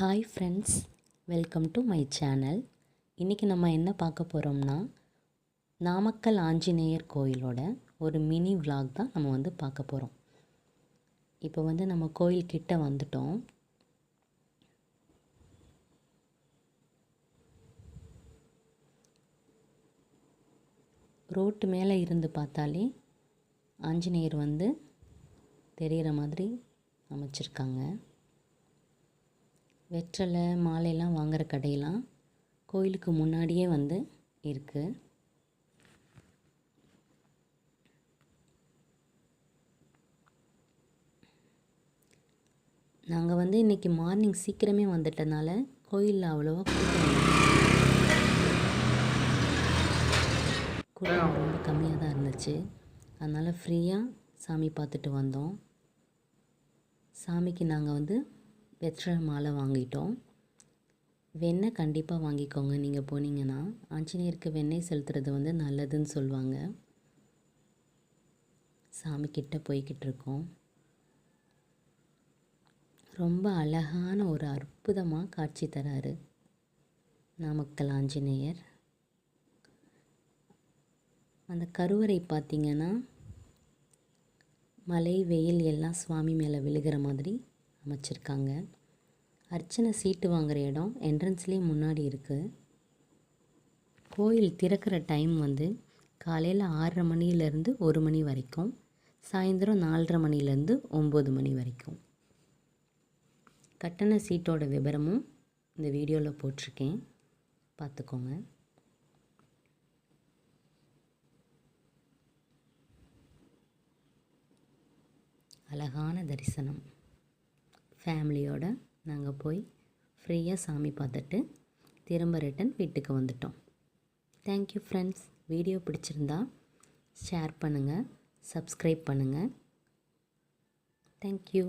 Hi friends welcome to my channel இன்றைக்கி நம்ம என்ன பார்க்க போகிறோம்னா நாமக்கல் ஆஞ்சநேயர் கோயிலோட ஒரு மினி vlog தான் நம்ம வந்து பார்க்க போகிறோம் இப்போ வந்து நம்ம கோயில் கிட்ட வந்துட்டோம். ரோட்டு மேலே இருந்து பார்த்தாலே ஆஞ்சநேயர் வந்து தெரிகிற மாதிரி அமைச்சிருக்காங்க. வெற்றலை மாலையெல்லாம் வாங்குற கடையெல்லாம் கோயிலுக்கு முன்னாடியே வந்து இருக்குது நாங்கள் வந்து இன்றைக்கி மார்னிங் சீக்கிரமே வந்துட்டனால கோயிலில் அவ்வளோவா கூட்டம் கூட்டம் ரொம்ப கம்மியாக தான் இருந்துச்சு. அதனால் ஃப்ரீயாக சாமி பார்த்துட்டு வந்தோம். சாமிக்கு நாங்கள் வந்து வெற்றிலை மாலை வாங்கிட்டோம். வெண்ணெய் கண்டிப்பாக வாங்கிக்கோங்க. நீங்கள் போனீங்கன்னா ஆஞ்சநேயருக்கு வெண்ணெய் செலுத்துறது வந்து நல்லதுன்னு சொல்லுவாங்க. சாமி கிட்ட போய்கிட்டு இருக்கோம். ரொம்ப அழகான ஒரு அற்புதமாக காட்சி தராரு நாமக்கல் ஆஞ்சநேயர். அந்த கருவறை பார்த்திங்கன்னா மழை வெயில் எல்லாம் சுவாமி மேலே விழுகிற மாதிரி அமைச்சிருக்காங்க. அர்ச்சனை சீட்டு வாங்குகிற இடம் என்ட்ரன்ஸ்லேயே முன்னாடி இருக்குது கோயில் திறக்கிற டைம் வந்து காலையில் ஆறரை மணிலேருந்து ஒரு மணி வரைக்கும் சாயந்தரம் நாலரை மணிலேருந்து ஒம்பது மணி வரைக்கும். கட்டண சீட்டோட விவரமும் இந்த வீடியோவில் போட்டிருக்கேன். பார்த்துக்கோங்க. அழகான தரிசனம். ஃபேமிலியோட நாங்கள் போய் ஃப்ரீயாக சாமி பார்த்துட்டு திரும்ப ரிட்டன் வீட்டுக்கு வந்துட்டோம். தேங்க்யூ ஃப்ரெண்ட்ஸ் வீடியோ பிடிச்சிருந்தா ஷேர் பண்ணுங்கள் சப்ஸ்கிரைப் பண்ணுங்கள் தேங்க்யூ